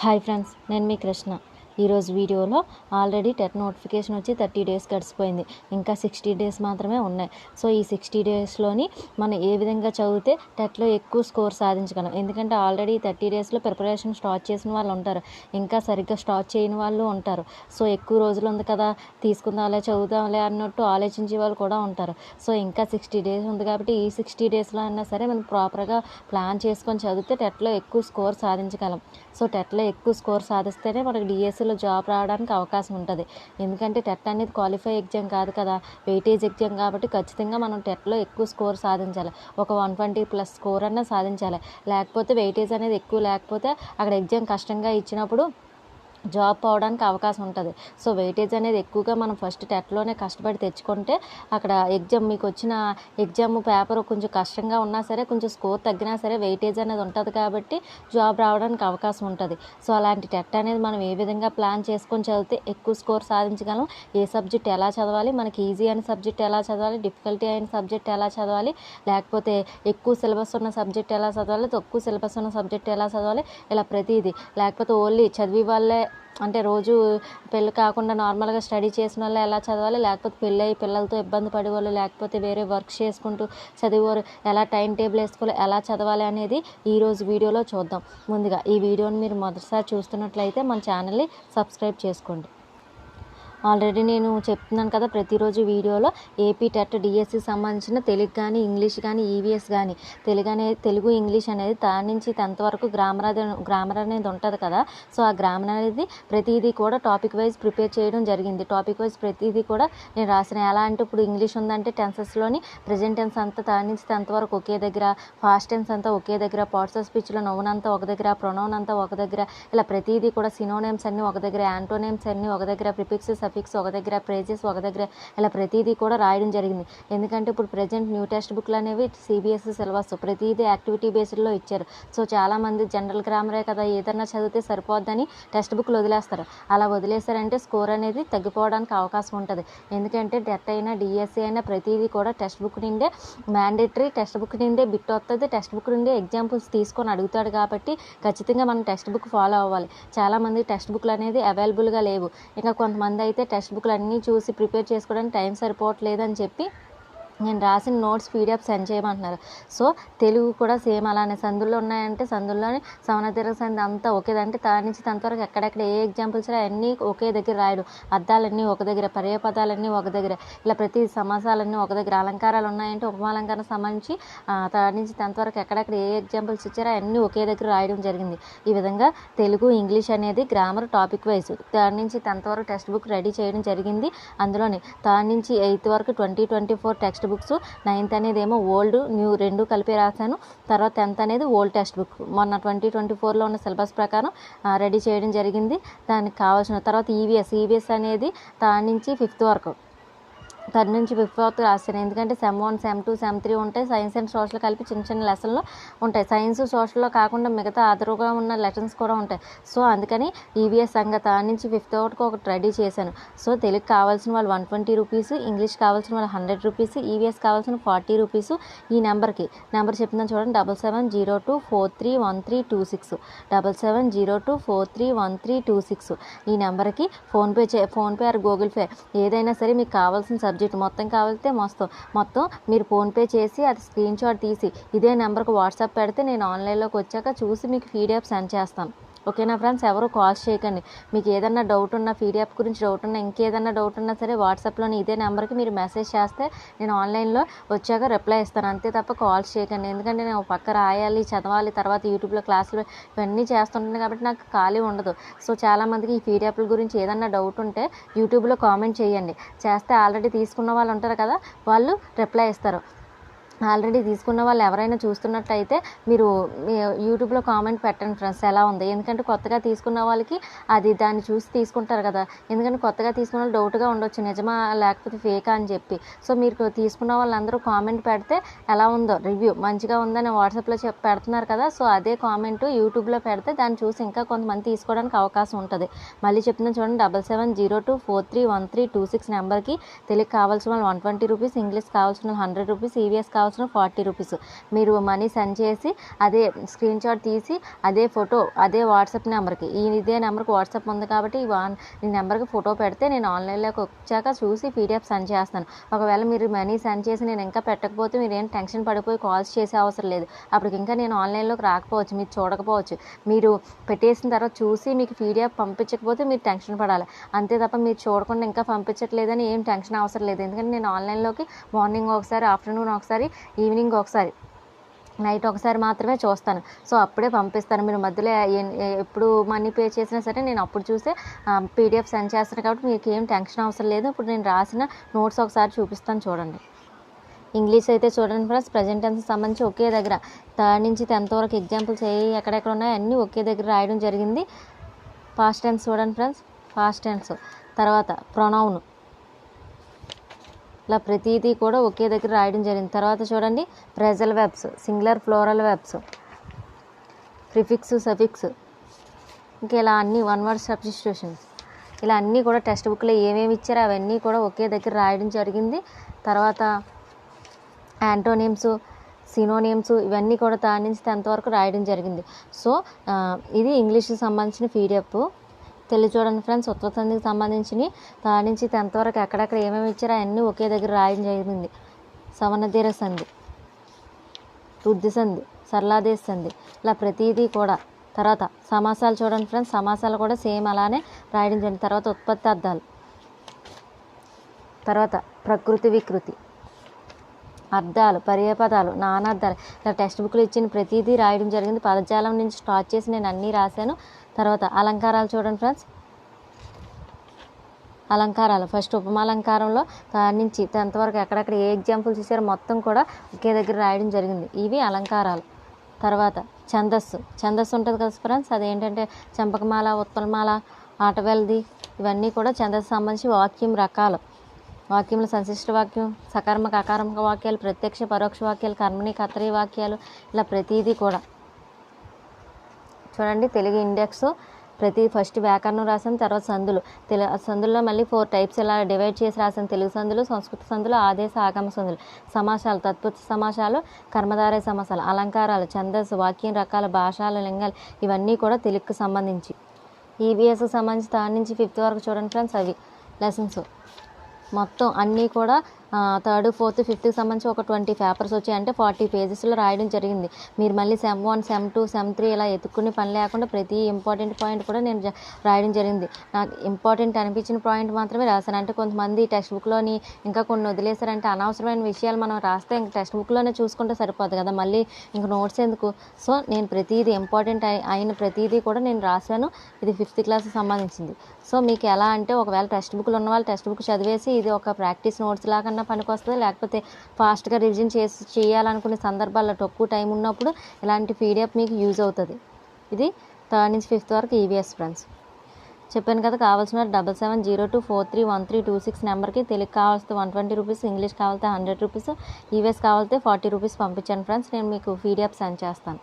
Hi friends నేను మీ కృష్ణ. ఈరోజు వీడియోలో ఆల్రెడీ టెట్ నోటిఫికేషన్ వచ్చి థర్టీ డేస్ గడిచిపోయింది. ఇంకా సిక్స్టీ డేస్ మాత్రమే ఉన్నాయి. సో ఈ సిక్స్టీ డేస్లోని మనం ఏ విధంగా చదివితే టెట్లో ఎక్కువ స్కోర్ సాధించగలం. ఎందుకంటే ఆల్రెడీ థర్టీ డేస్లో ప్రిపరేషన్ స్టార్ట్ చేసిన వాళ్ళు ఉంటారు. ఇంకా సరిగ్గా స్టార్ట్ చేయని వాళ్ళు ఉంటారు. సో ఎక్కువ రోజులు ఉంది కదా తీసుకుందాంలే చదువుదాంలే అన్నట్టు ఆలోచించే వాళ్ళు కూడా ఉంటారు. సో ఇంకా సిక్స్టీ డేస్ ఉంది కాబట్టి ఈ సిక్స్టీ డేస్లో అయినా సరే మనం ప్రాపర్గా ప్లాన్ చేసుకొని చదివితే టెట్లో ఎక్కువ స్కోర్ సాధించగలం. సో టెట్లో ఎక్కువ స్కోర్ సాధిస్తేనే మనకి డిఎస్సిలో జాబ్ రావడానికి అవకాశం ఉంటుంది. ఎందుకంటే టెట్ అనేది క్వాలిఫై ఎగ్జామ్ కాదు కదా. వెయిటేజ్ ఎగ్జామ్ కాబట్టి ఖచ్చితంగా మనం టెట్లో ఎక్కువ స్కోర్ సాధించాలి. ఒక వన్ ట్వంటీ ప్లస్ స్కోర్ అన్నా సాధించాలి. లేకపోతే వెయిటేజ్ అనేది ఎక్కువ లేకపోతే అక్కడ ఎగ్జామ్ కష్టంగా ఇచ్చినప్పుడు జాబ్ పోవడానికి అవకాశం ఉంటుంది. సో వెయిటేజ్ అనేది ఎక్కువగా మనం ఫస్ట్ టెట్లోనే కష్టపడి తెచ్చుకుంటే అక్కడ ఎగ్జామ్ మీకు వచ్చిన ఎగ్జామ్ పేపర్ కొంచెం కష్టంగా ఉన్నా సరే కొంచెం స్కోర్ తగ్గినా సరే వెయిటేజ్ అనేది ఉంటుంది కాబట్టి జాబ్ రావడానికి అవకాశం ఉంటుంది. సో అలాంటి టెట్ అనేది మనం ఏ విధంగా ప్లాన్ చేసుకొని చదివితే ఎక్కువ స్కోర్ సాధించగలం? ఏ సబ్జెక్ట్ ఎలా చదవాలి? మనకి ఈజీ అయిన సబ్జెక్ట్ ఎలా చదవాలి? డిఫికల్టీ అయిన సబ్జెక్ట్ ఎలా చదవాలి? లేకపోతే ఎక్కువ సిలబస్ ఉన్న సబ్జెక్ట్ ఎలా చదవాలి? తక్కువ సిలబస్ ఉన్న సబ్జెక్ట్ ఎలా చదవాలి? ఇలా ప్రతిదీ. లేకపోతే ఓన్లీ చదివి వాళ్ళే అంటే రోజు పెళ్ళి కాకుండా నార్మల్గా స్టడీ చేసిన వాళ్ళు ఎలా చదవాలి? లేకపోతే పెళ్ళి అయ్యి పిల్లలతో ఇబ్బంది పడేవాళ్ళు లేకపోతే వేరే వర్క్ చేసుకుంటూ చదివేవారు ఎలా టైం టేబుల్ వేసుకోవాలి? ఎలా చదవాలి అనేది ఈరోజు వీడియోలో చూద్దాం. ముందుగా ఈ వీడియోని మీరు మొదటిసారి చూస్తున్నట్లయితే మన ఛానల్ని సబ్స్క్రైబ్ చేసుకోండి. ఆల్రెడీ నేను చెప్తున్నాను కదా ప్రతిరోజు వీడియోలో ఏపీ టెట్ డిఎస్సి సంబంధించిన తెలుగు కానీ ఇంగ్లీష్ కానీ ఈవీఎస్ కానీ తెలుగు అనేది తెలుగు ఇంగ్లీష్ అనేది థర్డ్ నుంచి టెన్త్ వరకు గ్రామర్ అది గ్రామర్ అనేది ఉంటుంది కదా. సో ఆ గ్రామర్ అనేది ప్రతిదీ కూడా టాపిక్ వైజ్ ప్రిపేర్ చేయడం జరిగింది. టాపిక్ వైజ్ ప్రతిదీ కూడా నేను రాసిన. ఎలా అంటే ఇప్పుడు ఇంగ్లీష్ ఉందంటే టెన్సెస్లోని ప్రజెంట్ టెన్స్ అంతా తా నుంచి టెన్త్ వరకు ఒకే దగ్గర ఫాస్ట్ టెన్స్ అంతా ఒకే దగ్గర పార్ట్స్ ఆఫ్ స్పీచ్లో నౌన్ అంతా ఒక దగ్గర ప్రొనౌన్ అంతా ఒక దగ్గర ఇలా ప్రతిదీ కూడా సినోనేమ్స్ అన్నీ ఒక దగ్గర యాంటోనేమ్స్ అన్నీ ఒక దగ్గర ప్రిఫిక్స్ సఫిక్స్ ఒక దగ్గర ప్రేజెస్ ఒక దగ్గర ఇలా ప్రతిదీ కూడా రాయడం జరిగింది. ఎందుకంటే ఇప్పుడు ప్రజెంట్ న్యూ టెక్స్ట్ బుక్లు అనేవి సిబిఎస్ఈ సిలబస్ ప్రతిదీ యాక్టివిటీ బేస్డ్లో ఇచ్చారు. సో చాలామంది జనరల్ గ్రామరే కదా ఏదన్నా చదివితే సరిపోద్దని టెక్స్ట్ బుక్లు వదిలేస్తారు. అలా వదిలేశారంటే స్కోర్ అనేది తగ్గిపోవడానికి అవకాశం ఉంటుంది. ఎందుకంటే డెట్ అయినా డిఎస్సి అయినా ప్రతిదీ కూడా టెక్స్ట్ బుక్ నిండే మ్యాండేటరీ టెక్స్ట్ బుక్ నిండే బిట్ వస్తుంది టెక్స్ట్ బుక్ నుండే ఎగ్జాంపుల్స్ తీసుకొని అడుగుతాడు కాబట్టి ఖచ్చితంగా మనం టెక్స్ట్ బుక్ ఫాలో అవ్వాలి. చాలామంది టెక్స్ట్ బుక్లు అనేది అవైలబుల్గా లేవు. ఇంకా కొంతమంది అయితే టెక్స్ట్ బుక్లు అన్నీ చూసి ప్రిపేర్ చేసుకోవడానికి టైం సరిపోవట్లేదని చెప్పి నేను రాసిన నోట్స్ పీడిఎఫ్ సెండ్ చేయమంటున్నారు. సో తెలుగు కూడా సేమ్ అలానే. సందుల్లో ఉన్నాయంటే సందుల్లోనే సవనతీర సంధి అంతా ఒకేదంటే తా నుంచి తనంతవరకు ఎక్కడెక్కడ ఏ ఎగ్జాంపుల్స్ అన్నీ ఒకే దగ్గర రాయడం. అర్థాలన్నీ ఒక దగ్గర పర్యపదాలన్నీ ఒక దగ్గర ఇలా ప్రతి సమాసాలన్నీ ఒక దగ్గర అలంకారాలు ఉన్నాయంటే ఉపమాలంకారం సంబంధించి తన నుంచి టెన్త్ వరకు ఎక్కడెక్కడ ఏ ఎగ్జాంపుల్స్ ఇచ్చారో అన్నీ ఒకే దగ్గర రాయడం జరిగింది. ఈ విధంగా తెలుగు ఇంగ్లీష్ అనేది గ్రామర్ టాపిక్ వైజ్ దాని నుంచి టెన్త్ వరకు టెక్స్ట్ బుక్ రెడీ చేయడం జరిగింది. అందులోని దాని నుంచి ఎయిత్ వరకు twenty twenty four text books ninth అనేది ఏమో ఓల్డ్ న్యూ రెండు కలిపి రాశాను. తర్వాత టెన్త్ అనేది ఓల్డ్ టెక్స్ట్ బుక్. మొన్న ట్వంటీ ట్వంటీ ఫోర్లో ఉన్న సిలబస్ ప్రకారం రెడీ చేయడం జరిగింది. దానికి కావాల్సిన తర్వాత ఈవీఎస్ ఈవీఎస్ అనేది దాని నుంచి ఫిఫ్త్ వరకు. థర్డ్ నుంచి ఫిఫ్త్ వరకు రాశాను ఎందుకంటే sem one sem two sem three ఉంటాయి సైన్స్ అండ్ సోషల్ కలిపి చిన్న చిన్న లెసన్లు ఉంటాయి. సైన్స్ సోషల్లో కాకుండా మిగతా అదరుగా ఉన్న లెసన్స్ కూడా ఉంటాయి. సో అందుకని ఈవీఎస్ సంగత నుంచి ఫిఫ్త్ వరకు ఒకటి రెడీ చేశాను. సో తెలుగు కావాల్సిన వాళ్ళు వన్ ట్వంటీ రూపీస్ ఇంగ్లీష్ కావాల్సిన వాళ్ళు హండ్రెడ్ రూపీస్ ఈవీఎస్ కావాల్సిన ఫార్టీ రూపీస్ ఈ నెంబర్కి నెంబర్ చెప్తున్నాను చూడండి. Double seven zero two four three one three two six double seven zero two four three one three two six ఈ నెంబర్కి ఫోన్పే చే ఫోన్పే ఆర్ గూగుల్ పే ఏదైనా సరే మీకు కావాల్సిన సబ్జెక్ట్ మొత్తం కావాలితే మొత్తం మొత్తం మీరు ఫోన్పే చేసి అది స్క్రీన్ షాట్ తీసి ఇదే నెంబర్కి వాట్సాప్ పెడితే నేను ఆన్లైన్లోకి వచ్చాక చూసి మీకు పీడిఎఫ్ సెండ్ చేస్తాను. ఓకేనా ఫ్రెండ్స్? ఎవరు కాల్స్ చేయకండి. మీకు ఏదన్నా డౌట్ ఉన్నా పీడిఎఫ్ గురించి డౌట్ ఉన్నా ఇంకేదన్నా డౌట్ ఉన్నా సరే వాట్సాప్లోని ఇదే నెంబర్కి మీరు మెసేజ్ చేస్తే నేను ఆన్లైన్లో వచ్చాక రిప్లై ఇస్తాను. అంతే తప్ప కాల్స్ చేయకండి. ఎందుకంటే నేను పక్క రాయాలి చదవాలి తర్వాత యూట్యూబ్లో క్లాసులు ఇవన్నీ చేస్తుంటాను కాబట్టి నాకు ఖాళీ ఉండదు. సో చాలామందికి ఈ పీడిఎఫ్ల గురించి ఏదన్నా డౌట్ ఉంటే యూట్యూబ్లో కామెంట్ చేయండి. చేస్తే ఆల్రెడీ తీసుకున్న వాళ్ళు ఉంటారు కదా వాళ్ళు రిప్లై ఇస్తారు. ఆల్రెడీ తీసుకున్న వాళ్ళు ఎవరైనా చూస్తున్నట్టయితే మీరు యూట్యూబ్లో కామెంట్ పెట్టండి ఫ్రెండ్స్ ఎలా ఉంది? ఎందుకంటే కొత్తగా తీసుకున్న వాళ్ళకి అది దాన్ని చూసి తీసుకుంటారు కదా. ఎందుకంటే కొత్తగా తీసుకున్న వాళ్ళు డౌట్గా ఉండొచ్చు నిజమా లేకపోతే ఫేకా అని చెప్పి. సో మీరు తీసుకున్న వాళ్ళందరూ కామెంట్ పెడితే ఎలా ఉందో రివ్యూ మంచిగా ఉందని వాట్సాప్లో చెప్ పెడుతున్నారు కదా. సో అదే కామెంట్ యూట్యూబ్లో పెడితే దాన్ని చూసి ఇంకా కొంతమంది తీసుకోవడానికి అవకాశం ఉంటుంది. మళ్ళీ చెప్తున్నాను చూడండి double seven zero two four three one three two six నెంబర్కి తెలుగు కావాల్సిన వాళ్ళు వన్ ట్వంటీ రూపీస్ ఇంగ్లీష్ కావాల్సిన వాళ్ళు హండ్రెడ్ రూపీస్ ఈవీఎస్ కావాల్సిన కావాల్సిన ఫార్టీ రూపీస్. మీరు మనీ సెండ్ చేసి అదే స్క్రీన్ షాట్ తీసి అదే ఫోటో అదే వాట్సాప్ నెంబర్కి. ఈ ఇదే నెంబర్కి వాట్సాప్ ఉంది కాబట్టి ఈ వాన్ ఈ నెంబర్కి ఫోటో పెడితే నేను ఆన్లైన్లోకి వచ్చాక చూసి పీడిఎఫ్ సెండ్ చేస్తాను. ఒకవేళ మీరు మనీ సెండ్ చేసి నేను ఇంకా పెట్టకపోతే మీరు ఏం టెన్షన్ పడిపోయి కాల్స్ చేసే అవసరం లేదు. అప్పటికి ఇంకా నేను ఆన్లైన్లోకి రాకపోవచ్చు మీరు చూడకపోవచ్చు. మీరు పెట్టేసిన తర్వాత చూసి మీకు పీడిఎఫ్ పంపించకపోతే మీరు టెన్షన్ పడాలి. అంతే తప్ప మీరు చూడకుండా ఇంకా పంపించట్లేదని ఏం టెన్షన్ అవసరం లేదు. ఎందుకంటే నేను ఆన్లైన్లోకి మార్నింగ్ ఒకసారి ఆఫ్టర్నూన్ ఒకసారి ఈవినింగ్ ఒకసారి. నైట్ ఒకసారి మాత్రమే చూస్తాను. సో అప్పుడే పంపిస్తాను. మీరు మధ్యలో ఏ- ఎప్పుడు మనీ పే చేసినా సరే నేను అప్పుడు చూసే పీడిఎఫ్ సెండ్ చేస్తాను కాబట్టి మీకు ఏం టెన్షన్ అవసరం లేదు. ఇప్పుడు నేను రాసిన నోట్స్ ఒకసారి చూపిస్తాను చూడండి. ఇంగ్లీష్ అయితే చూడండి ఫ్రెండ్స్ ప్రజెంట్ టెన్స్ సంబంధించి ఒకే దగ్గర. థర్డ్ నుంచి టెన్త్ వరకు ఎగ్జాంపుల్స్ ఏ ఎక్కడెక్కడ ఉన్నాయో అన్నీ ఒకే దగ్గర రాయడం జరిగింది. ఫాస్ట్ టెన్స్ చూడండి ఫ్రెండ్స్ ఫాస్ట్ టెన్స్. తర్వాత ప్రొనౌన్. ఇలా ప్రతిదీ కూడా ఒకే దగ్గర రాయడం జరిగింది. తర్వాత చూడండి phrasal verbs singular plural verbs prefix suffix. ఇంకా ఇలా అన్ని వన్ వర్డ్ సబ్స్టిట్యూషన్స్. ఇలా అన్నీ కూడా టెక్స్ట్ బుక్లో ఏమేమి ఇచ్చారో అవన్నీ కూడా ఒకే దగ్గర రాయడం జరిగింది. తర్వాత యాంటోనిమ్స్ సినోనేమ్స్ ఇవన్నీ కూడా దాని నుంచి టెన్త్ వరకు రాయడం జరిగింది. సో ఇది ఇంగ్లీష్కి సంబంధించిన పీడిఎఫ్. తెలుగు చూడండి ఫ్రెండ్స్. ఉత్తర సంధికి సంబంధించినవి. దాని నుంచి టెన్త్ వరకు ఎక్కడెక్కడ ఏమేమి ఇచ్చారో అవన్నీ ఒకే దగ్గర రాయడం జరిగింది. సవర్ణధీర సంధి వృద్ధి సంధి సరళాదేశ సంధి ఇలా ప్రతిదీ కూడా. తర్వాత సమాసాలు చూడండి ఫ్రెండ్స్. సమాసాలు కూడా సేమ్ అలానే రాయడం జరిగింది. తర్వాత ఉత్పత్తి అర్థాలు తర్వాత ప్రకృతి వికృతి. అర్థాలు పర్యాపదాలు నానార్థాలు. ఇలా టెక్స్ట్ బుక్లు ఇచ్చిన ప్రతిదీ రాయడం జరిగింది. పదజాలం నుంచి స్టార్ట్ చేసి నేను అన్నీ రాశాను. తర్వాత అలంకారాలు చూడండి ఫ్రెండ్స్. అలంకారాలు. ఫస్ట్ ఉపమాలంకారంలో దాని నుంచి టెన్త్ వరకు ఎక్కడెక్కడ ఏ ఎగ్జాంపుల్స్ ఇచ్చారో మొత్తం కూడా ఒకే దగ్గర రాయడం జరిగింది. ఇవి అలంకారాలు. తర్వాత ఛందస్సు. ఛందస్సు ఉంటుంది కదా ఫ్రెండ్స్. అదేంటంటే చంపకమాల ఉత్పలమాల ఆటవెల్ది ఇవన్నీ కూడా ఛందస్సు సంబంధించి వాక్యం రకాలు. వాక్యంలో సంశిష్ట వాక్యం సకర్మక అకర్మక వాక్యాలు ప్రత్యక్ష పరోక్ష వాక్యాలు కర్మని కర్తరి వాక్యాలు ఇలా ప్రతిదీ కూడా. చూడండి తెలుగు ఇండెక్స్ ప్రతి ఫస్ట్ వ్యాకరణం రాసాను తర్వాత సందులు. తెలు సందుల్లో మళ్ళీ ఫోర్ టైప్స్ ఇలా డివైడ్ చేసి రాసాను తెలుగు సందులు సంస్కృత సందులు ఆదేశ ఆగమ సందులు. సమాసాలు తత్పుత్ సమాసాలు కర్మధారయ సమాసాలు అలంకారాలు ఛందస్సు వాక్యం రకాల భాషలు లింగాలు ఇవన్నీ కూడా తెలుగుకు సంబంధించి. ఈబీఎస్కి సంబంధించి థర్డ్ నుంచి ఫిఫ్త్ వరకు చూడండి ఫ్రెండ్స్ అవి. లెసన్స్ మొత్తం అన్నీ కూడా థర్డ్ ఫోర్త్ ఫిఫ్త్కి సంబంధించి ఒక ట్వంటీ పేపర్స్ వచ్చాయి. అంటే ఫార్టీ పేజెస్లో రాయడం జరిగింది. మీరు మళ్ళీ sem one sem two sem three ఇలా ఎత్తుక్కునే పని లేకుండా ప్రతి ఇంపార్టెంట్ పాయింట్ కూడా నేను జ- రాయడం జరిగింది. నాకు ఇంపార్టెంట్ అనిపించిన పాయింట్ మాత్రమే రాశాను. అంటే కొంతమంది టెక్స్ట్ బుక్లోని ఇంకా కొన్ని వదిలేశారంటే అనవసరమైన విషయాలు మనం రాస్తే ఇంక టెక్స్ట్ బుక్లోనే చూసుకుంటే సరిపోదు కదా మళ్ళీ ఇంక నోట్స్ ఎందుకు? సో నేను ప్రతిదీ ఇంపార్టెంట్ అయిన ప్రతిదీ కూడా నేను రాశాను. ఇది ఫిఫ్త్ క్లాస్కి సంబంధించింది. సో మీకు ఎలా అంటే ఒకవేళ టెక్స్ట్ బుక్లు ఉన్న వాళ్ళు టెక్స్ట్ బుక్ చదివేసి ఇది ఒక ప్రాక్టీస్ నోట్స్ లాగా పనికొస్తుంది. లేకపోతే ఫాస్ట్గా రివిజన్ చేసి చేయాలనుకునే సందర్భాల్లో తక్కువ టైం ఉన్నప్పుడు ఇలాంటి పీడిఎఫ్ మీకు యూజ్ అవుతుంది. ఇది థర్డ్ నుంచి ఫిఫ్త్ వరకు ఈవీఎస్ ఫ్రెండ్స్ చెప్పాను కదా కావాల్సిన double seven zero two four three one three two six నెంబర్కి తెలుగు కావాల్సి వన్ ట్వంటీ రూపీస్ ఇంగ్లీష్ కావాలితే హండ్రెడ్ రూపీస్ ఈవీఎస్ కావాలితే ఫార్టీ రూపీస్ పంపించాను ఫ్రెండ్స్ నేను మీకు పీడిఎఫ్ సెండ్ చేస్తాను.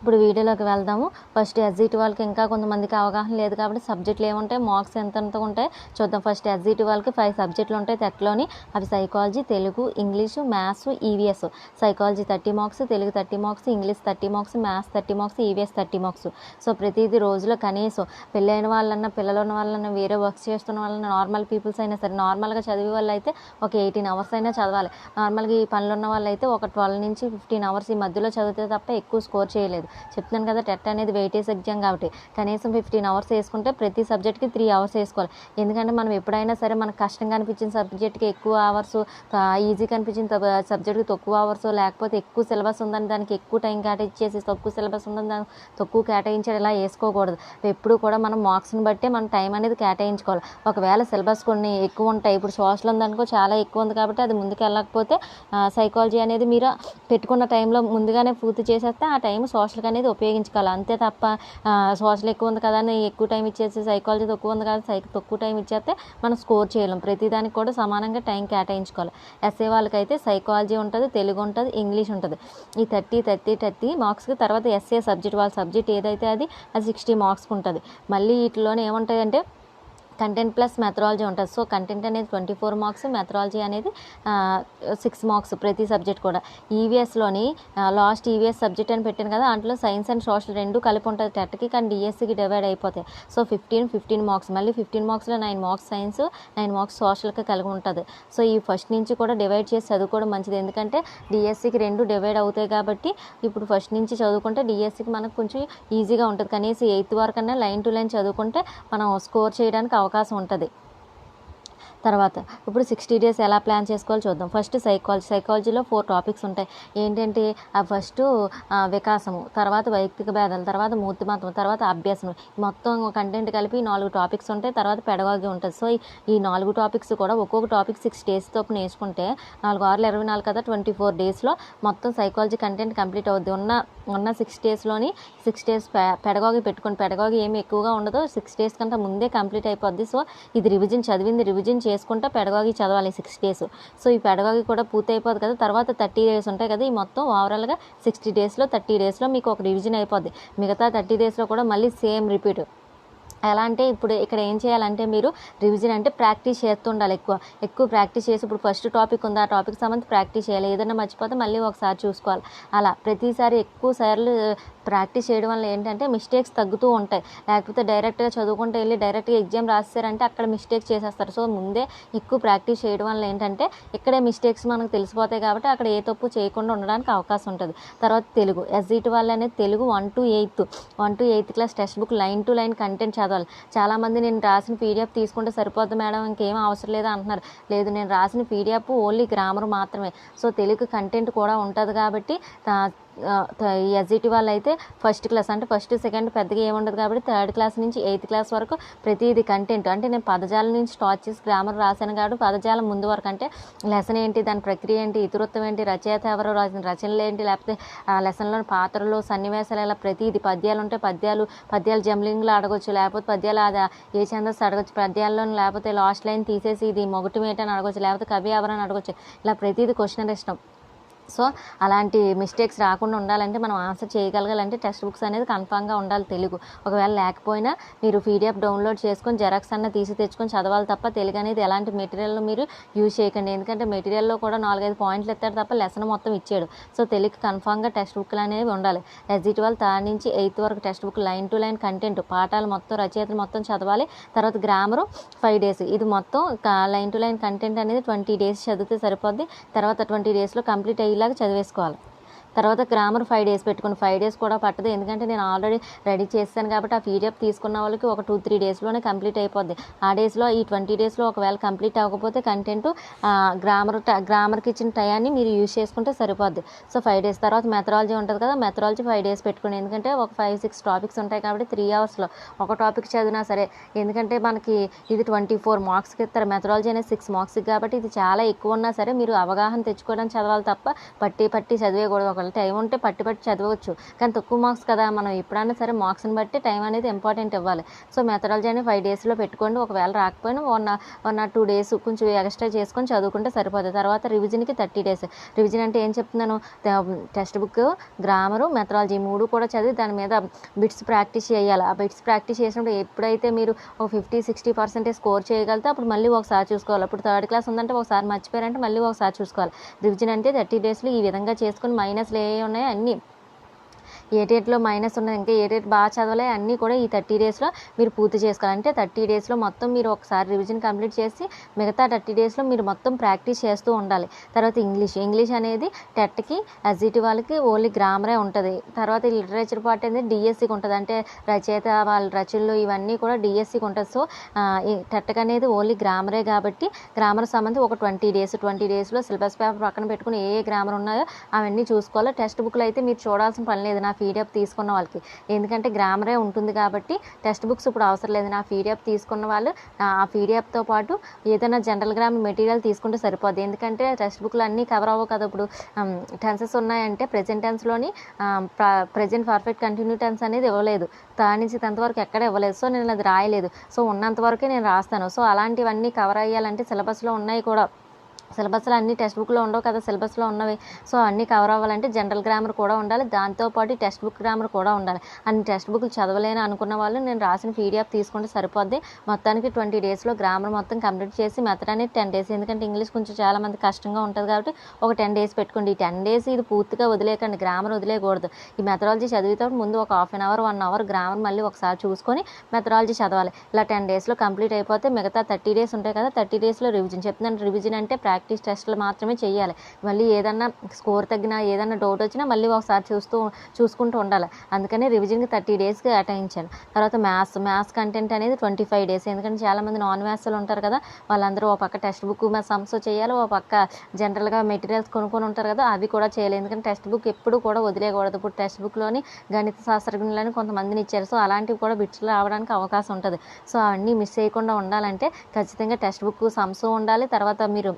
ఇప్పుడు వీడియోలోకి వెళ్దాము. ఫస్ట్ ఎస్జిటి వాళ్ళకి ఇంకా కొంతమందికి అవగాహన లేదు కాబట్టి సబ్జెక్టులు ఏముంటాయి? మార్క్స్ ఎంత ఎంత ఉంటాయి? చూద్దాం. ఫస్ట్ ఎస్జిటి వాళ్ళకి ఫైవ్ సబ్జెక్టులు ఉంటాయి. టెట్లోని అవి psychology Telugu English maths EVS psychology thirty marks Telugu thirty marks English thirty marks maths thirty marks EVS thirty marks so ప్రతిదీ రోజులో కనీసం పెళ్ళైన వాళ్ళన్నా పిల్లలు ఉన్న వాళ్ళన్నా వేరే వర్క్స్ చేస్తున్న వాళ్ళన్నా నార్మల్ పీపుల్స్ అయినా సరే నార్మల్గా చదివే వాళ్ళు అయితే ఒక ఎయిటీన్ అవర్స్ అయినా చదవాలి. నార్మల్గా ఈ పనులు ఉన్న వాళ్ళు అయితే ఒక ట్వెల్వ్ నుంచి ఫిఫ్టీన్ అవర్స్ ఈ మధ్యలో చదివితే తప్ప ఎక్కువ స్కోర్ చేయలేదు. చెప్తున్నాను కదా టెట్ అనేది వెయిటేజ్ ఎగ్జామ్ కాబట్టి. కనీసం ఫిఫ్టీన్ అవర్స్ వేసుకుంటే ప్రతి సబ్జెక్ట్కి త్రీ అవర్స్ వేసుకోవాలి. ఎందుకంటే మనం ఎప్పుడైనా సరే మనకు కష్టంగా అనిపించిన సబ్జెక్ట్కి ఎక్కువ అవర్స్ ఈజీగా అనిపించిన సబ్జెక్ట్కి తక్కువ అవర్స్ లేకపోతే ఎక్కువ సిలబస్ ఉందని దానికి ఎక్కువ టైం కేటాయించేసి తక్కువ సిలబస్ ఉందని దానికి తక్కువ కేటాయించడం ఇలా వేసుకోకూడదు. ఎప్పుడు కూడా మనం మార్క్స్ని బట్టే మనం టైం అనేది కేటాయించుకోవాలి. ఒకవేళ సిలబస్ కొన్ని ఎక్కువ ఉంటాయి ఇప్పుడు సోషల్ ఉందనుకో చాలా ఎక్కువ ఉంది కాబట్టి అది ముందుకు వెళ్ళకపోతే సైకాలజీ అనేది మీరు పెట్టుకున్న టైంలో ముందుగానే పూర్తి చేసేస్తే ఆ టైం సోషల్ సోషల్కి అనేది ఉపయోగించుకోవాలి. అంతే తప్ప సోషల్ ఎక్కువ ఉంది కదా అని ఎక్కువ టైం ఇచ్చేసి సైకాలజీ తక్కువ ఉంది కదా సై తక్కువ టైం ఇచ్చేస్తే మనం స్కోర్ చేయలేం. ప్రతిదానికి కూడా సమానంగా టైం కేటాయించుకోవాలి. ఎస్ఏ వాళ్ళకైతే సైకాలజీ ఉంటుంది తెలుగు ఉంటుంది ఇంగ్లీష్ ఉంటుంది. ఈ థర్టీ థర్టీ థర్టీ మార్క్స్కి తర్వాత ఎస్ఏ సబ్జెక్ట్ వాళ్ళ సబ్జెక్ట్ ఏదైతే అది అది సిక్స్టీ మార్క్స్కి ఉంటుంది. మళ్ళీ వీటిలోనే ఏముంటాయంటే కంటెంట్ ప్లస్ మెథడాలజీ ఉంటుంది. సో కంటెంట్ అనేది ట్వంటీ ఫోర్ మార్క్స్ మెథడాలజీ అనేది సిక్స్ మార్క్స్ ప్రతి సబ్జెక్ట్ కూడా. ఈవీఎస్లోని లాస్ట్ ఈవీఎస్ సబ్జెక్ట్ అని పెట్టాను కదా దాంట్లో సైన్స్ అండ్ సోషల్ రెండు కలిపి ఉంటుంది. టెట్కి కానీ డిఎస్సికి డివైడ్ అయిపోతాయి. సో ఫిఫ్టీన్ ఫిఫ్టీన్ మార్క్స్ మళ్ళీ fifteen మార్క్స్లో nine marks science nine marks సోషల్కి కలిగి ఉంటుంది. సో ఈ ఫస్ట్ నుంచి కూడా డివైడ్ చేసి చదువుకోవడం మంచిది. ఎందుకంటే డిఎస్సికి రెండు డివైడ్ అవుతాయి కాబట్టి ఇప్పుడు ఫస్ట్ నుంచి చదువుకుంటే డిఎస్సికి మనకు కొంచెం ఈజీగా ఉంటుంది. కనీసం ఎయిత్ వరకు అన్నా లైన్ టు లైన్ చదువుకుంటే మనం స్కోర్ చేయడానికి అవకాశం అవకాశం ఉంటుంది. తర్వాత ఇప్పుడు సిక్స్టీ డేస్ ఎలా ప్లాన్ చేసుకోవాలో చూద్దాం. ఫస్ట్ సైకాలజీ సైకాలజీలో ఫోర్ టాపిక్స్ ఉంటాయి. ఏంటంటే ఆ ఫస్ట్ వికాసము తర్వాత వైయక్తిక భేదాలు తర్వాత మూర్తిమత్వం తర్వాత అభ్యాసం మొత్తం కంటెంట్ కలిపి నాలుగు టాపిక్స్ ఉంటాయి. తర్వాత పెడగాగి ఉంటుంది. సో ఈ- ఈ నాలుగు టాపిక్స్ కూడా ఒక్కొక్క టాపిక్ సిక్స్ డేస్ తోపు నేర్చుకుంటే నాలుగు ఆరులు ఇరవై నాలుగు కదా ట్వంటీ ఫోర్ డేస్లో మొత్తం సైకాలజీ కంటెంట్ కంప్లీట్ అవుద్ది. ఉన్న ఉన్న సిక్స్ డేస్లోని సిక్స్ డేస్ పెడగాగి పెట్టుకుని పెడగాగి ఏమి ఎక్కువగా ఉండదు సిక్స్ డేస్ కంటే ముందే కంప్లీట్ అయిపోద్ది. సో ఇది రివిజన్ చదివింది రివిజన్ చేసుకుంటే పెడగాగి చదవాలి సిక్స్ డేస్. సో ఈ పెడగాగి కూడా పూర్తి అయిపోద్ది కదా తర్వాత థర్టీ డేస్ ఉంటాయి కదా ఈ మొత్తం ఓవరాల్గా సిక్స్టీ డేస్లో థర్టీ డేస్లో మీకు ఒక రివిజన్ అయిపోద్ది. మిగతా థర్టీ డేస్లో కూడా మళ్ళీ సేమ్ రిపీట్ ఎలా అంటే ఇప్పుడు ఇక్కడ ఏం చేయాలంటే మీరు రివిజన్ అంటే ప్రాక్టీస్ చేస్తుండాలి ఎక్కువ. ఎక్కువ ప్రాక్టీస్ చేసి ఇప్పుడు ఫస్ట్ టాపిక్ ఉంది ఆ టాపిక్ సంబంధించి ప్రాక్టీస్ చేయాలి. ఏదైనా మర్చిపోతే మళ్ళీ ఒకసారి చూసుకోవాలి. అలా ప్రతిసారి ఎక్కువ సార్లు ప్రాక్టీస్ చేయడం వల్ల ఏంటంటే మిస్టేక్స్ తగ్గుతూ ఉంటాయి. లేకపోతే డైరెక్ట్గా చదువుకుంటూ వెళ్ళి డైరెక్ట్గా ఎగ్జామ్ రాస్తారంటే అక్కడ మిస్టేక్ చేసేస్తారు. సో ముందే ఎక్కువ ప్రాక్టీస్ చేయడం వల్ల ఏంటంటే ఇక్కడే మిస్టేక్స్ మనకు తెలిసిపోతాయి కాబట్టి అక్కడ ఏ తప్పు చేయకుండా ఉండడానికి అవకాశం ఉంటుంది. తర్వాత తెలుగు. ఎస్ఈటి వాళ్ళు అనేది Telugu one to eighth. One to eighth class text book line to line content ధన్యవాదాలు చాలామంది నేను రాసిన పీడిఎఫ్ తీసుకుంటే సరిపోద్ది మేడం ఇంకేం అవసరం లేదు అంటున్నారు. లేదు నేను రాసిన పీడిఎఫ్ ఓన్లీ గ్రామర్ మాత్రమే. సో తెలుగు కంటెంట్ కూడా ఉంటుంది కాబట్టి తా- ఎస్జిటి వాళ్ళు అయితే ఫస్ట్ క్లాస్ అంటే ఫస్ట్ సెకండ్ పెద్దగా ఏముండదు కాబట్టి థర్డ్ క్లాస్ నుంచి ఎయిత్ క్లాస్ వరకు ప్రతిదీ కంటెంట్ అంటే నేను పదజాలం నుంచి స్టార్ట్ చేసి గ్రామర్ రాశాను కాబట్టి పదజాలం ముందు వరకు అంటే లెసన్ ఏంటి దాని ప్రక్రియ ఏంటి ఇతివృత్తం ఏంటి రచయిత ఎవరు రాసిన రచనలు ఏంటి లేకపోతే ఆ లెసన్లోని పాత్రలు సన్నివేశాలు ఇలా ప్రతిదీ పద్యాలు ఉంటే పద్యాలు పద్యాలు జంబ్లింగ్లో అడగొచ్చు లేకపోతే పద్యాలు అది ఏ ఛందస్సు అడగొచ్చు పద్యాల్లో లేకపోతే లాస్ట్ లైన్ తీసేసి ఇది మొగటి ఏంటని అడగొచ్చు లేకపోతే కవి ఎవరని అడగొచ్చు ఇలా ప్రతిదీ క్వశ్చన్ ఇష్టం సో అలాంటి మిస్టేక్స్ రాకుండా ఉండాలంటే మనం ఆన్సర్ చేయగలగాలంటే టెక్స్ట్ బుక్స్ అనేది కన్ఫామ్గా ఉండాలి తెలుగు. ఒకవేళ లేకపోయినా మీరు పీడిఎఫ్ డౌన్లోడ్ చేసుకొని జెరాక్స్ అన్న తీసి తెచ్చుకొని చదవాలి తప్ప తెలుగు అనేది ఎలాంటి మెటీరియల్ మీరు యూజ్ చేయకండి. ఎందుకంటే మెటీరియల్లో కూడా నాలుగైదు పాయింట్లు ఇస్తాడు తప్ప లెసన్ మొత్తం ఇచ్చాడు సో తెలుగు కన్ఫామ్గా టెక్స్ట్ బుక్లు అనేవి ఉండాలి. ఎస్జిటి వాళ్ళు థర్డ్ నుంచి ఎయిత్ వరకు text book line to line content పాఠాలు మొత్తం రచయితలు మొత్తం చదవాలి. తర్వాత గ్రామరు ఫైవ్ డేస్ ఇది మొత్తం లైన్ టు లైన్ కంటెంట్ అనేది ట్వంటీ డేస్ చదివితే సరిపోద్ది. తర్వాత ట్వంటీ డేస్లో కంప్లీట్ అయ్యి అయ్యేలాగా చదివేసుకోవాలి. తర్వాత గ్రామర్ ఫైవ్ డేస్ పెట్టుకుని ఫైవ్ డేస్ కూడా పట్టదు. ఎందుకంటే నేను ఆల్రెడీ రెడీ చేస్తాను కాబట్టి ఆ పీడిఎఫ్ తీసుకున్న వాళ్ళకి ఒక టూ త్రీ డేస్లోనే కంప్లీట్ అయిపోద్ది. ఆ డేస్లో ఈ ట్వంటీ డేస్లో ఒకవేళ కంప్లీట్ అవ్వకపోతే కంటెంట్ గ్రామర్ గ్రామర్కి ఇచ్చిన టయాన్ని మీరు యూజ్ చేసుకుంటే సరిపోద్ది. సో ఫైవ్ డేస్ తర్వాత మెథరాలజీ ఉంటుంది కదా మెథరాలజీ ఫైవ్ డేస్ పెట్టుకుని. ఎందుకంటే ఒక ఫైవ్ సిక్స్ టాపిక్స్ ఉంటాయి కాబట్టి త్రీ అవర్స్లో ఒక టాపిక్ చదివినా సరే ఎందుకంటే మనకి ఇది ట్వంటీ ఫోర్ మార్క్స్కి ఇస్తారు. మెథరాలజీ అనేది సిక్స్ మార్క్స్కి కాబట్టి ఇది చాలా ఎక్కువ ఉన్నా సరే మీరు అవగాహన తెచ్చుకోవడానికి చదవాలి తప్ప పట్టి పట్టి చదివేయకూడదు. ఒకవేళ టైం ఉంటే పట్టి పట్టి చదవచ్చు. కానీ తక్కువ మార్క్స్ కదా మనం ఎప్పుడైనా సరే మార్క్స్ని బట్టి టైం అనేది ఇంపార్టెంట్ ఇవ్వాలి. సో మెథడాలజీ అనేది ఫైవ్ డేస్లో పెట్టుకోండి. ఒకవేళ రాకపోయినా one one or two days కొంచెం ఎక్స్ట్రా చేసుకొని చదువుకుంటే సరిపోతుంది తర్వాత రివిజన్కి థర్టీ డేస్. రివిజన్ అంటే ఏం చెప్తున్నాను? టెక్స్ట్ బుక్ గ్రామరు మెథడాలజీ మూడు కూడా చదివి దాని మీద బిట్స్ ప్రాక్టీస్ చేయాలి. ఆ బిట్స్ ప్రాక్టీస్ చేసినప్పుడు ఎప్పుడైతే మీరు ఒక ఫిఫ్టీ సిక్స్టీ పర్సెంటేజ్ స్కోర్ చేయగలిగితే అప్పుడు మళ్ళీ ఒకసారి చూసుకోవాలి. అప్పుడు థర్డ్ క్లాస్ ఉందంటే ఒకసారి మర్చిపోయారంటే మళ్ళీ ఒకసారి చూసుకోవాలి. రివిజన్ అంటే థర్టీ డేస్లో ఈ విధంగా చేసుకుని లేవు ఏ అన్నీ ఏ మైనస్ ఉన్నది ఇంకా ఏ బాగా చదవలే అన్నీ కూడా ఈ థర్టీ డేస్లో మీరు పూర్తి చేసుకోవాలి అంటే థర్టీ డేస్లో మొత్తం మీరు ఒకసారి రివిజన్ కంప్లీట్ చేసి మిగతా థర్టీ డేస్లో మీరు మొత్తం ప్రాక్టీస్ చేస్తూ ఉండాలి. తర్వాత ఇంగ్లీష్ ఇంగ్లీష్ అనేది టెట్కి ఎస్జిటి వాళ్ళకి ఓన్లీ గ్రామరే ఉంటుంది. తర్వాత లిటరేచర్ పార్ట్ అనేది డిఎస్సికి ఉంటుంది. అంటే రచయిత వాళ్ళ రచనలు ఇవన్నీ కూడా డిఎస్సికి ఉంటుంది. సో ఈ టెట్కి అనేది ఓన్లీ గ్రామరే కాబట్టి గ్రామర్ సంబంధించి ఒక ట్వంటీ డేస్ ట్వంటీ డేస్లో సిలబస్ పేపర్ పక్కన పెట్టుకుని ఏ ఏ గ్రామర్ ఉన్నాయో అవన్నీ చూసుకోవాలి. టెక్స్ట్ బుక్లు అయితే మీరు చూడాల్సిన పని లేదు. నా పీడిఎఫ్ తీసుకున్న వాళ్ళకి. ఎందుకంటే గ్రామరే ఉంటుంది కాబట్టి టెక్స్ట్ బుక్స్ ఇప్పుడు అవసరం లేదు. నా పీడిఎఫ్ తీసుకున్న వాళ్ళు ఆ పీడిఎఫ్తో పాటు ఏదైనా జనరల్ గ్రామర్ మెటీరియల్ తీసుకుంటే సరిపోద్ది. ఎందుకంటే టెక్స్ట్ బుక్లు అన్నీ కవర్ అవ్వవు కదా ఇప్పుడు. టెన్సెస్ ఉన్నాయంటే ప్రజెంట్ టెన్స్లోని ప్రజెంట్ పర్ఫెక్ట్ కంటిన్యూ టెన్స్ అనేది ఇవ్వలేదు. థర్డ్ నుంచి టెన్త్ వరకు ఎక్కడ ఇవ్వలేదు. సో నేను అది రాయలేదు. సో ఉన్నంత వరకే నేను రాస్తాను. సో అలాంటివన్నీ కవర్ అయ్యాలంటే సిలబస్లో ఉన్నాయి కూడా. సిలబస్లో అన్ని టెక్స్ట్ బుక్లో ఉండవు కదా సిలబస్లో ఉన్నవి. సో అన్నీ కవర్ అవ్వాలంటే జనరల్ గ్రామర్ కూడా ఉండాలి. దాంతోపాటు టెక్స్ట్ బుక్ గ్రామర్ కూడా ఉండాలి. అన్ని టెక్స్ట్ బుక్లు చదవలేని అనుకున్న వాళ్ళు నేను రాసిన పీడిఎఫ్ తీసుకుంటే సరిపోద్ది. మొత్తానికి ట్వంటీ డేస్లో గ్రామర్ మొత్తం కంప్లీట్ చేసి మెథడ్ అనేది టెన్ డేస్ ఎందుకంటే ఇంగ్లీష్ కొంచెం చాలా మంది కష్టంగా ఉంటుంది కాబట్టి ఒక టెన్ డేస్ పెట్టుకోండి. ఈ టెన్ డేస్ ఇది పూర్తిగా వదిలేకండి గ్రామర్ వదిలేయకూడదు. ఈ మెథడాలజీ చదివితే ముందు ఒక half an hour one hour grammar మళ్ళీ ఒకసారి చూసుకొని మెథడాలజీ చదవాలి. ఇలా టెన్ డేస్లో కంప్లీట్ అయిపోతే మిగతా థర్టీ డేస్ ఉంటాయి కదా థర్టీ డేస్లో రివిజన్. చెప్తున్నాను రివిజన్ అంటే ప్రాక్టీస్ టెస్ట్లు మాత్రమే చేయాలి మళ్ళీ ఏదన్నా స్కోర్ తగ్గినా ఏదన్నా డౌట్ వచ్చినా మళ్ళీ ఒకసారి చూస్తూ చూసుకుంటూ ఉండాలి. అందుకని రివిజన్కి థర్టీ డేస్కి అటాయించాను తర్వాత మ్యాథ్స్ మ్యాథ్స్ కంటెంట్ అనేది ట్వంటీ ఫైవ్ డేస్. ఎందుకంటే చాలామంది నాన్ మ్యాథ్స్లు ఉంటారు కదా వాళ్ళందరూ ఒక పక్క టెక్స్ట్ బుక్ సమ్స్ చేయాలి ఒక పక్క జనరల్గా మెటీరియల్స్ కొనుక్కొని ఉంటారు కదా అవి కూడా చేయాలి. ఎందుకంటే టెక్స్ట్ బుక్ ఎప్పుడు కూడా వదిలేయకూడదు. ఇప్పుడు టెక్స్ట్ బుక్లోని గణిత శాస్త్రజ్ఞులని కొంతమందిని ఇచ్చారు. సో అలాంటివి కూడా బిట్స్ రావడానికి అవకాశం ఉంటుంది. సో అవన్నీ మిస్ చేయకుండా ఉండాలంటే ఖచ్చితంగా టెక్స్ట్ బుక్ సమ్స్ ఉండాలి. తర్వాత మీరు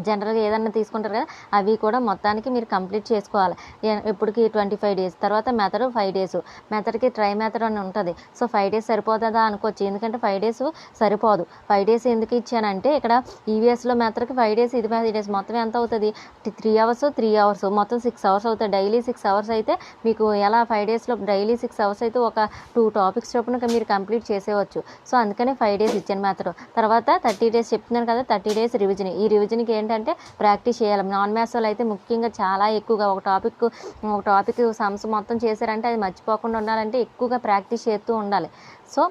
జనరల్గా ఏదన్నా తీసుకుంటారు కదా అవి కూడా మొత్తానికి మీరు కంప్లీట్ చేసుకోవాలి. ఏ- ఇప్పటికి ట్వంటీ ఫైవ్ డేస్ తర్వాత మెథడ్ ఫైవ్ డేస్. మెథడ్కి ట్రై మెథడ్ అని ఉంటుంది. సో ఫైవ్ డేస్ సరిపోతుందా అనుకోవచ్చు. ఎందుకంటే ఫైవ్ డేస్ సరిపోదు. ఫైవ్ డేస్ ఎందుకు ఇచ్చానంటే ఇక్కడ ఈవీఎస్లో మెథడ్కి ఫైవ్ డేస్ ఇది ఫైవ్ డేస్ మొత్తం ఎంత అవుతుంది? త్రీ అవర్స్ త్రీ అవర్స్ మొత్తం సిక్స్ అవర్స్ అవుతుంది డైలీ సిక్స్ అవర్స్ అయితే మీకు ఎలా ఫైవ్ డేస్లో డైలీ సిక్స్ అవర్స్ అయితే ఒక టూ టాపిక్స్ చొప్పున మీరు కంప్లీట్ చేసేవచ్చు సో అందుకనే ఫైవ్ డేస్ ఇచ్చాను మెథడ్. తర్వాత థర్టీ డేస్ చెప్తున్నాను కదా థర్టీ డేస్ రివిజన్. ఈ రివిజన్కి ఏంటి ఏంటంటే ప్రాక్టీస్ చేయాలి. నాన్ మ్యాథ్స్ వాళ్ళు అయితే ముఖ్యంగా చాలా ఎక్కువగా ఒక టాపిక్ ఒక టాపిక్ సమ్స్ మొత్తం చేశారంటే అది మర్చిపోకుండా ఉండాలంటే ఎక్కువగా ప్రాక్టీస్ చేస్తూ ఉండాలి. సో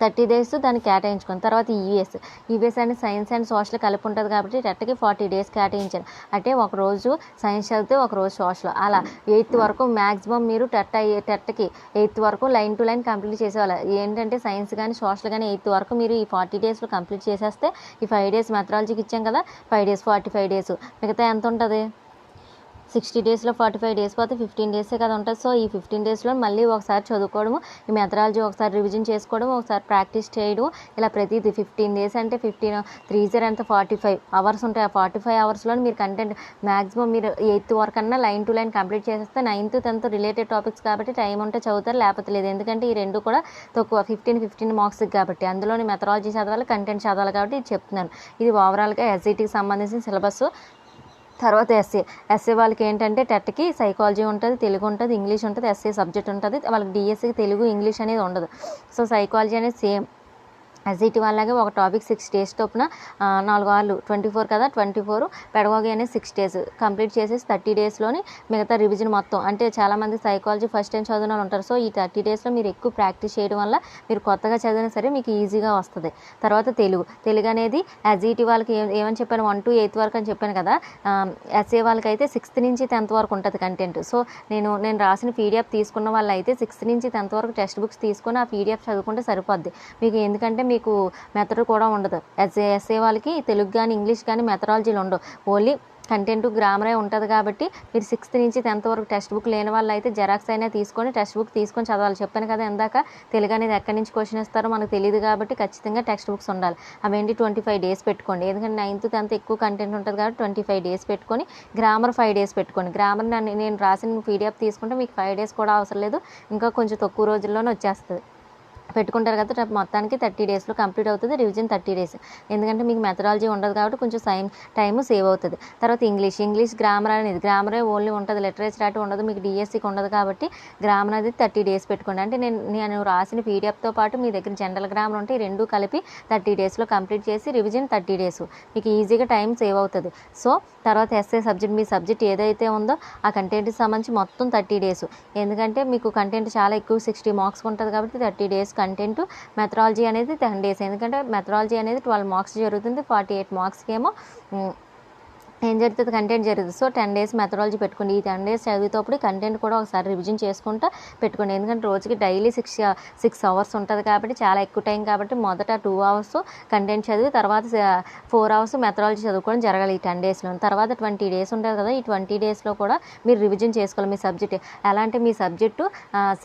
థర్టీ డేస్ దాన్ని కేటాయించుకుని తర్వాత ఈవీఎస్ ఈవీఎస్ అనేది సైన్స్ అండ్ సోషల్ కలిపి ఉంటుంది కాబట్టి టెట్కి ఫార్టీ డేస్ కేటాయించారు అంటే ఒక రోజు సైన్స్ చదివితే ఒక రోజు సోషల్. అలా ఎయిత్ వరకు మ్యాక్సిమం మీరు టెట్ అయ్యే టెట్కి ఎయిత్ వరకు లైన్ టు లైన్ కంప్లీట్ చేసేవాళ్ళు. ఏంటంటే సైన్స్ కానీ సోషల్ కానీ ఎయిత్ వరకు మీరు ఈ ఫార్టీ డేస్లో కంప్లీట్ చేసేస్తే ఈ ఫైవ్ డేస్ మెథడాలజీకి ఇచ్చాం కదా five days forty five days మిగతా ఎంత ఉంటుంది? సిక్స్టీ డేస్లో ఫార్టీ ఫైవ్ డేస్ పోతే ఫిఫ్టీన్ డేసే కదా ఉంటుంది. సో ఈ ఫిఫ్టీన్ డేస్లో మళ్ళీ ఒకసారి చదువుకోవడము ఈ మెథడాలజీ ఒకసారి రివిజన్ చేసుకోవడం ఒకసారి ప్రాక్టీస్ చేయడం ఇలా ప్రతిదీ ఫిఫ్టీన్ డేస్ అంటే ఫిఫ్టీన్ త్రీ జీరో అంత ఫార్టీ ఫైవ్ అవర్స్ ఉంటాయి. ఆ ఫార్టీ ఫైవ్ అవర్స్లో మీరు కంటెంట్ మ్యాక్సిమం మీరు ఎయిత్ వరకు అన్నా లైన్ టు లైన్ కంప్లీట్ చేసేస్తే నైన్త్ టెన్త్ రిలేటెడ్ టాపిక్స్ కాబట్టి టైం ఉంటే చదువుతారు లేకపోతే లేదు. ఎందుకంటే ఈ రెండు కూడా తక్కువ ఫిఫ్టీన్ ఫిఫ్టీన్ మార్క్స్ కాబట్టి అందులోని మెథడాలజీ చదవాలి కంటెంట్ చదవాలి కాబట్టి ఇది చెప్తున్నాను. ఇది ఓవరాల్గా ఎస్ఈటీకి సంబంధించిన సిలబస్. తర్వాత ఎస్ఏ ఎస్ఏ వాళ్ళకి ఏంటంటే టెట్కి సైకాలజీ ఉంటుంది తెలుగు ఉంటుంది ఇంగ్లీష్ ఉంటుంది ఎస్ఏ సబ్జెక్ట్ ఉంటుంది. వాళ్ళకి డిఎస్సికి తెలుగు ఇంగ్లీష్ అనేది ఉండదు. సో సైకాలజీ అనేది సేమ్ ఎస్ఈటి వాళ్ళగే ఒక టాపిక్ సిక్స్ డేస్ చొప్పున నాలుగు వాళ్ళు ట్వంటీ ఫోర్ కదా ట్వంటీ ఫోర్ పెడగోగి అనేది సిక్స్ డేస్ కంప్లీట్ చేసేసి థర్టీ డేస్లోని మిగతా రివిజన్ మొత్తం. అంటే చాలామంది సైకాలజీ ఫస్ట్ టైం చదివిన వాళ్ళు ఉంటారు. సో ఈ థర్టీ డేస్లో మీరు ఎక్కువ ప్రాక్టీస్ చేయడం వల్ల మీరు కొత్తగా చదివినా సరే మీకు ఈజీగా వస్తుంది. తర్వాత తెలుగు. తెలుగు అనేది ఎస్ఈటి వాళ్ళకి ఏ- ఏమని చెప్పాను? వన్ టు ఎయిత్ వరకు అని చెప్పాను కదా. ఎస్ఏ వాళ్ళకి అయితే సిక్స్త్ నుంచి టెన్త్ వరకు ఉంటుంది కంటెంట్ సో నేను నేను రాసిన పీడిఎఫ్ తీసుకున్న వాళ్ళు అయితే సిక్స్త్ నుంచి టెన్త్ వరకు టెక్స్ట్ బుక్స్ తీసుకొని ఆ పీడిఎఫ్ చదువుకుంటే సరిపోద్ది. మీకు ఎందుకంటే మీకు మెథడ్ కూడా ఉండదు. ఎస్ఏ ఎస్ఏ వాళ్ళకి తెలుగు కానీ ఇంగ్లీష్ కానీ మెథడాలజీలు ఉండవు. ఓన్లీ కంటెంట్ గ్రామరే ఉంటుంది కాబట్టి మీరు సిక్స్త్ నుంచి టెన్త్ వరకు టెక్స్ట్ బుక్ లేని వాళ్ళు అయితే జెరాక్స్ అయినా తీసుకొని టెక్స్ట్ బుక్ తీసుకొని చదవాలి. చెప్పాను కదా ఇందాక తెలుగు అనేది ఎక్కడి నుంచి క్వశ్చన్ ఇస్తారో మనకు తెలియదు కాబట్టి ఖచ్చితంగా టెక్స్ట్ బుక్స్ ఉండాలి. అవేంటి? ట్వంటీ ఫైవ్ డేస్ పెట్టుకోండి. ఎందుకంటే నైన్త్ టెన్త్ ఎక్కువ కంటెంట్ ఉంటుంది కాబట్టి ట్వంటీ ఫైవ్ డేస్ పెట్టుకొని గ్రామర్ ఫైవ్ డేస్ పెట్టుకోండి. గ్రామర్ నన్ను నేను రాసిన పీడిఎఫ్ తీసుకుంటే మీకు ఫైవ్ డేస్ కూడా అవసరం లేదు. ఇంకా కొంచెం తక్కువ రోజుల్లోనే వచ్చేస్తుంది. పెట్టుకుంటారు కదా రేపు మొత్తానికి థర్టీ డేస్లో కంప్లీట్ అవుతుంది రివిజన్ థర్టీ డేస్. ఎందుకంటే మీకు మెథడాలజీ ఉండదు కాబట్టి కొంచెం సైన్ టైం సేవ్ అవుతుంది. తర్వాత ఇంగ్లీష్ ఇంగ్లీష్ గ్రామర్ అనేది గ్రామరే ఓన్లీ ఉంటుంది లిటరేచర్ అటు ఉండదు మీకు డిఎస్సికి ఉండదు కాబట్టి గ్రామర్ అనేది థర్టీ డేస్ పెట్టుకోండి. అంటే నేను నేను రాసిన పీడిఎఫ్తో పాటు మీ దగ్గర జనరల్ గ్రామర్ ఉంటే ఈ రెండు కలిపి థర్టీ డేస్లో కంప్లీట్ చేసి రివిజన్ థర్టీ డేస్. మీకు ఈజీగా టైం సేవ్ అవుతుంది. సో తర్వాత ఎస్ఏ సబ్జెక్ట్ మీ సబ్జెక్ట్ ఏదైతే ఉందో ఆ కంటెంట్కి సంబంధించి మొత్తం థర్టీ డేస్. ఎందుకంటే మీకు కంటెంట్ చాలా ఎక్కువ సిక్స్టీ మార్క్స్ ఉంటుంది కాబట్టి థర్టీ డేస్ కంటెంట్ మెథడాలజీ అనేది టెన్ డేస్ ఎందుకంటే మెథడాలజీ అనేది ట్వెల్వ్ మార్క్స్ జరుగుతుంది ఫార్టీ ఎయిట్ మార్క్స్కి ఏమో ఏం జరుగుతుంది కంటెంట్ జరుగుతుంది. సో టెన్ డేస్ మెథడాలజీ పెట్టుకోండి. ఈ టెన్ డేస్ చదివేటప్పుడు కంటెంట్ కూడా ఒకసారి రివిజన్ చేసుకుంటా పెట్టుకోండి. ఎందుకంటే రోజుకి డైలీ సిక్స్ సిక్స్ అవర్స్ ఉంటుంది కాబట్టి చాలా ఎక్కువ టైం కాబట్టి మొదట టూ అవర్స్ కంటెంట్ చదివి తర్వాత ఫోర్ అవర్స్ మెథడాలజీ చదువుకోవడం జరగాలి ఈ టెన్ డేస్లో తర్వాత ట్వంటీ డేస్ ఉంటుంది కదా ఈ ట్వంటీ డేస్లో కూడా మీరు రివిజన్ చేసుకోవాలి మీ సబ్జెక్ట్ ఎలా అంటే మీ సబ్జెక్టు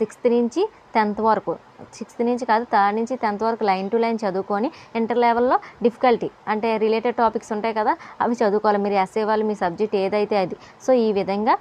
సిక్స్త్ నుంచి టెన్త్ వరకు. సిక్స్త్ నుంచి కాదు థర్డ్ నుంచి టెన్త్ వరకు లైన్ టు లైన్ చదువుకొని ఇంటర్ లెవెల్లో డిఫికల్టీ అంటే రిలేటెడ్ టాపిక్స్ ఉంటాయి కదా అవి చదువుకోవాలి. మీరు ఎస్ఏ వాళ్ళు మీ సబ్జెక్ట్ ఏదైతే అది. సో ఈ విధంగా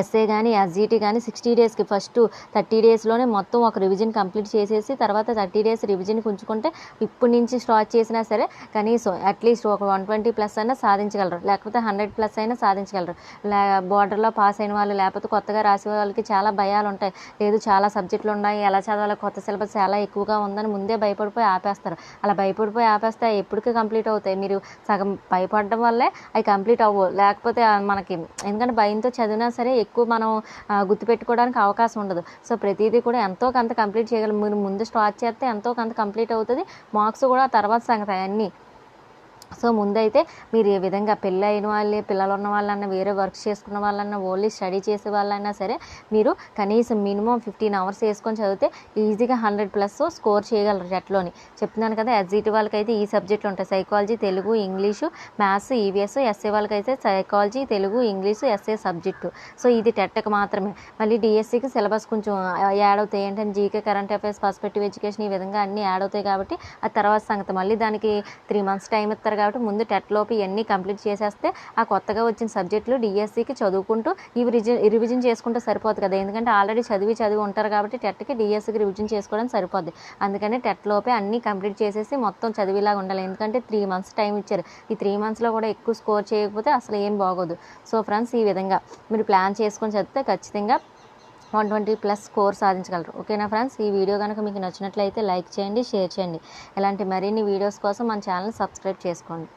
ఎస్ఏ కానీ ఎస్జీటీ కానీ సిక్స్టీ డేస్కి ఫస్ట్ థర్టీ డేస్లోనే మొత్తం ఒక రివిజన్ కంప్లీట్ చేసేసి తర్వాత థర్టీ డేస్ రివిజన్కి ఉంచుకుంటే ఇప్పటి నుంచి స్టార్ట్ చేసినా సరే కనీసం అట్లీస్ట్ ఒక వన్ ట్వంటీ ప్లస్ అయినా సాధించగలరు. లేకపోతే హండ్రెడ్ ప్లస్ అయినా సాధించగలరు. లే బోర్డర్లో పాస్ అయిన వాళ్ళు లేకపోతే కొత్తగా రాసే వాళ్ళకి చాలా భయాలు ఉంటాయి. లేదు చాలా సబ్జెక్టులు ఉన్నాయి ఎలా చదవాలి కొత్త సిలబస్ చాలా ఎక్కువగా ఉందని ముందే భయపడిపోయి ఆపేస్తారు. అలా భయపడిపోయి ఆపేస్తే ఎప్పటికి ఎప్పటికీ కంప్లీట్ అవుతాయి. మీరు సగం భయపడడం వల్లే అవి కంప్లీట్ అవ్వవు. లేకపోతే మనకి ఎందుకంటే భయంతో చదివినా సరే ఎక్కువ మనం గుర్తుపెట్టుకోవడానికి అవకాశం ఉండదు. సో ప్రతిదీ కూడా ఎంతో కొంత కంప్లీట్ చేయగలం. మీరు ముందు స్టార్ట్ చేస్తే ఎంతో కొంత కంప్లీట్ అవుతుంది. మార్క్స్ కూడా తర్వాత సంగతి అన్నీ సో ముందైతే మీరు ఏ విధంగా పెళ్ళి అయిన వాళ్ళే పిల్లలు ఉన్న వాళ్ళన్నా వేరే వర్క్ చేసుకున్న వాళ్ళన్నా ఓన్లీ స్టడీ చేసే వాళ్ళైనా సరే మీరు కనీసం మినిమం ఫిఫ్టీన్ అవర్స్ వేసుకొని చదివితే ఈజీగా హండ్రెడ్ ప్లస్ స్కోర్ చేయగలరు టెట్లోని చెప్తున్నాను కదా ఎస్జిటి వాళ్ళకైతే ఈ సబ్జెక్టులు ఉంటాయి. Psychology Telugu English maths EVS SA వాళ్ళకైతే psychology Telugu English SA subject. So ఇది టెట్కి మాత్రమే. మళ్ళీ డిఎస్సికి సిలబస్ కొంచెం యాడ్ అవుతాయి. ఏంటంటే GK current affairs perspective education ఈ విధంగా అన్నీ యాడ్ అవుతాయి కాబట్టి ఆ తర్వాత సంగతి. మళ్ళీ దానికి త్రీ మంత్స్ టైం ఇస్తారు కాబట్టి ముందు టెట్ లోపు ఇవన్నీ కంప్లీట్ చేసేస్తే ఆ కొత్తగా వచ్చిన సబ్జెక్టులు డిఎస్సికి చదువుకుంటూ ఇవి రిజి రివిజన్ చేసుకుంటే సరిపోతుంది కదా. ఎందుకంటే ఆల్రెడీ చదివి చదివి ఉంటారు కాబట్టి టెట్కి డిఎస్సికి రివిజన్ చేసుకోవడం సరిపోద్ది. అందుకని టెట్ లోపే అన్నీ కంప్లీట్ చేసేసి మొత్తం చదివేలాగా ఉండాలి. ఎందుకంటే త్రీ మంత్స్ టైం ఇచ్చారు. ఈ త్రీ మంత్స్లో కూడా ఎక్కువ స్కోర్ చేయకపోతే అసలు ఏం బాగోదు. సో ఫ్రెండ్స్ ఈ విధంగా మీరు ప్లాన్ చేసుకొని చదివితే ఖచ్చితంగా వన్ ట్వంటీ ప్లస్ స్కోర్ సాధించగలరు. ఓకేనా ఫ్రెండ్స్? ఈ వీడియో కనుక మీకు నచ్చినట్లయితే లైక్ చేయండి షేర్ చేయండి. ఇలాంటి మరిన్ని వీడియోస్ కోసం మన ఛానల్ సబ్స్క్రైబ్ చేసుకోండి.